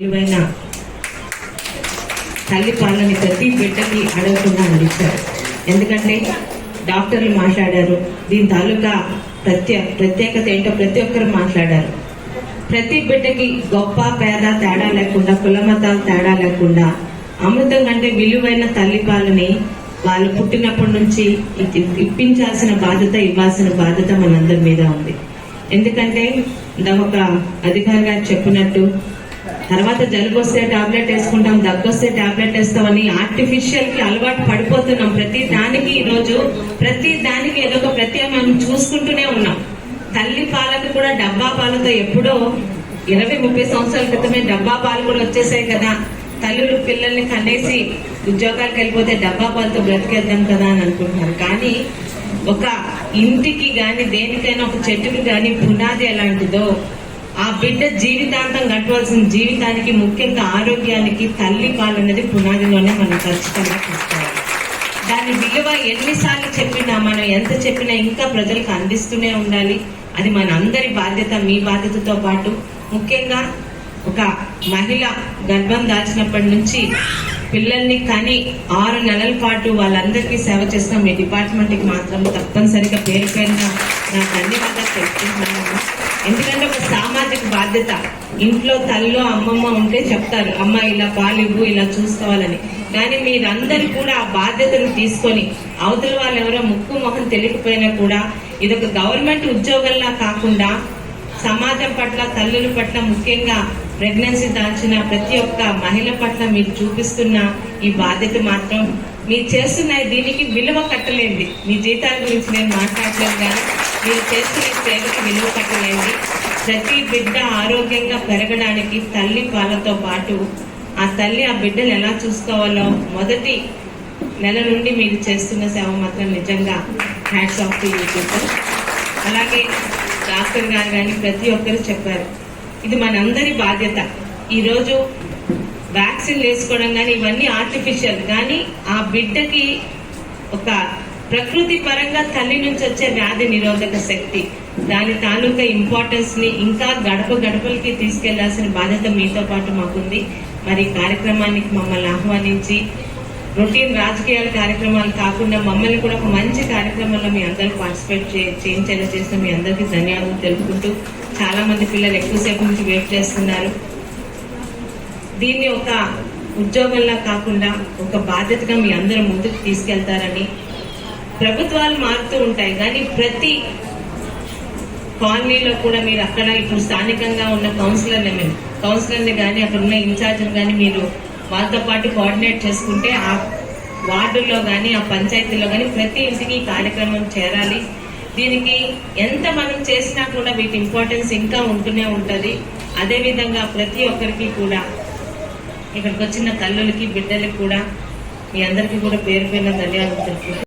విలువైన తల్లి పాలని ప్రతి బిడ్డకి అడగకుండా నడిచారు ఎందుకంటే డాక్టర్లు మాట్లాడారు దీని తాలూకా ప్రత్యేక ప్రత్యేకత ఏంటో ప్రతి ఒక్కరు మాట్లాడారు. ప్రతి బిడ్డకి గొప్ప పేద తేడా లేకుండా కులమతాలు తేడా లేకుండా అమృతం కంటే విలువైన తల్లి పాలని వాళ్ళు పుట్టినప్పటి నుంచి ఇప్పించాల్సిన బాధ్యత ఇవ్వాల్సిన బాధ్యత మనందరి మీద ఉంది. ఎందుకంటే ఒక అధికారి గారు చెప్పినట్టు తర్వాత జలుబు వస్తే టాబ్లెట్ వేసుకుంటాం దగ్గు వస్తే టాబ్లెట్ వేస్తామని ఆర్టిఫిషియల్కి అలవాటు పడిపోతున్నాం. ప్రతి దానికి ఈరోజు ప్రతి దానికి ఏదో ఒక ప్రత్యేక మనం చూసుకుంటూనే ఉన్నాం. తల్లి పాలకు కూడా డబ్బా పాలతో ఎప్పుడో ఇరవై ముప్పై సంవత్సరాల క్రితమే డబ్బా పాలు కూడా వచ్చేసాయి కదా. తల్లులు పిల్లల్ని కనేసి ఉద్యోగాలకు వెళ్ళిపోతే డబ్బా పాలతో బ్రతికేద్దాం కదా అని అనుకుంటున్నారు. కానీ ఒక ఇంటికి కానీ దేనికైనా ఒక చెట్టుకి కానీ పునాది ఎలాంటిదో బిడ్డ జీవితాంతం కట్టవలసిన జీవితానికి ముఖ్యంగా ఆరోగ్యానికి తల్లి పాలు అనేది పునాదిలోనే మనం ఖచ్చితంగా తీసుకోవాలి దాని విలువ ఎన్నిసార్లు చెప్పినా మనం ఎంత చెప్పినా ఇంకా ప్రజలకు అందిస్తూనే ఉండాలి. అది మన అందరి బాధ్యత మీ బాధ్యతతో పాటు. ముఖ్యంగా ఒక మహిళ గర్భం దాచినప్పటి నుంచి పిల్లల్ని కని ఆరు నెలల పాటు వాళ్ళందరికీ సేవ చేస్తాం మీ డిపార్ట్మెంట్కి మాత్రం తప్పనిసరిగా పేరు పేరున నా ధన్యవాదాలు తెలుపుకుంటున్నాను ఎందుకంటే ఒక సామాజిక బాధ్యత. ఇంట్లో తల్లిలో అమ్మమ్మ ఉంటే చెప్తారు అమ్మ ఇలా పాలివ్వు ఇలా చూసుకోవాలని. కానీ మీరందరూ కూడా ఆ బాధ్యతను తీసుకొని అవతల వాళ్ళు ఎవరో ముక్కు మొహం తెలియకపోయినా కూడా ఇదొక గవర్నమెంట్ ఉద్యోగంలా కాకుండా సమాజం పట్ల తల్లుల పట్ల ముఖ్యంగా ప్రెగ్నెన్సీ దాల్చిన ప్రతి ఒక్క మహిళ పట్ల మీరు చూపిస్తున్న ఈ బాధ్యత మాత్రం మీరు చేస్తున్న దీనికి విలువ కట్టలేండి మీ జీతాల గురించి నేను మాట్లాడలేదు కానీ మీరు చేస్తున్న ఈ సేవకి విలువ కట్టలేండి ప్రతి బిడ్డ ఆరోగ్యంగా పెరగడానికి తల్లి పాలతో పాటు ఆ తల్లి ఆ బిడ్డను ఎలా చూసుకోవాలో మొదటి నెల నుండి మీరు చేస్తున్న సేవ మాత్రం నిజంగా హ్యాట్స్ ఆఫ్ టు యూట్యూబ్ అలాగే డాక్టర్ గారు కానీ ప్రతి ఒక్కరు చెప్పారు ఇది మనందరి బాధ్యత. ఈరోజు వ్యాక్సిన్ వేసుకోవడం కానీ ఇవన్నీ ఆర్టిఫిషియల్ కానీ ఆ బిడ్డకి ఒక ప్రకృతి పరంగా తల్లి నుంచి వచ్చే వ్యాధి నిరోధక శక్తి. దాని తాలూకా ఇంపార్టెన్స్ని ఇంకా గడప గడపలకి తీసుకెళ్ళాల్సిన బాధ్యత మీతో పాటు మాకుంది. మరి కార్యక్రమానికి మమ్మల్ని ఆహ్వానించి రొటీన్ రాజకీయాల కార్యక్రమాలు కాకుండా మమ్మల్ని కూడా ఒక మంచి కార్యక్రమంలో మీ అందరూ పార్టిసిపేట్ చేయించేలా చేసిన మీ అందరికీ ధన్యవాదాలు తెలుపుకుంటూ చాలా మంది పిల్లలు ఎక్కువసేపు నుంచి వెయిట్ చేస్తున్నారు. దీన్ని ఒక ఉద్యోగంలా కాకుండా ఒక బాధ్యతగా మీ అందరూ ముందుకు తీసుకెళ్తారని ప్రభుత్వాలు మారుతూ ఉంటాయి. కానీ ప్రతి కాలనీలో కూడా మీరు అక్కడ ఇప్పుడు స్థానికంగా ఉన్న కౌన్సిలర్ని మేము కౌన్సిలర్ని కానీ అక్కడ ఉన్న ఇన్ఛార్జ్ని కానీ మీరు వాళ్ళతో పాటు కోఆర్డినేట్ చేసుకుంటే ఆ వార్డుల్లో కానీ ఆ పంచాయతీలో కానీ ప్రతి ఇంటికి ఈ కార్యక్రమం చేరాలి. దీనికి ఎంత మనం చేసినా కూడా వీటి ఇంపార్టెన్స్ ఇంకా ఉంటూనే ఉంటుంది. అదేవిధంగా ప్రతి ఒక్కరికి కూడా ఇక్కడికి వచ్చిన తల్లులకి బిడ్డలకి కూడా మీ అందరికీ కూడా పేరు పేరున ధన్యవాదాలు తెలుపుకుంటున్నాను.